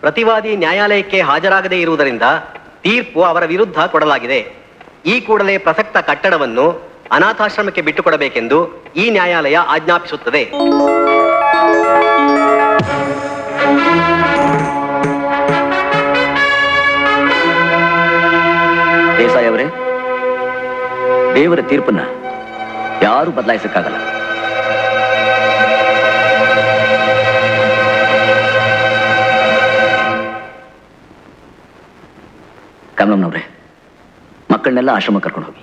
ಪ್ರತಿವಾದಿ ನ್ಯಾಯಾಲಯಕ್ಕೆ ಹಾಜರಾಗದೇ ಇರುವುದರಿಂದ ತೀರ್ಪು ಅವರ ವಿರುದ್ಧ ಕೊಡಲಾಗಿದೆ. ಈ ಕೂಡಲೇ ಪ್ರಸಕ್ತ ಕಟ್ಟಡವನ್ನು ಅನಾಥಾಶ್ರಮಕ್ಕೆ ಬಿಟ್ಟುಕೊಡಬೇಕೆಂದು ಈ ನ್ಯಾಯಾಲಯ ಆಜ್ಞಾಪಿಸುತ್ತದೆ. ದೇಸಾಯಿ ದೇವರ ತೀರ್ಪನ್ನ ಯಾರು ಬದಲಾಯಿಸಕ್ಕಾಗಲ್ಲ. ಕಮಲಮ್ನವ್ರೆ ಮಕ್ಕಳನ್ನೆಲ್ಲ ಆಶ್ರಮ ಕರ್ಕೊಂಡು ಹೋಗಿ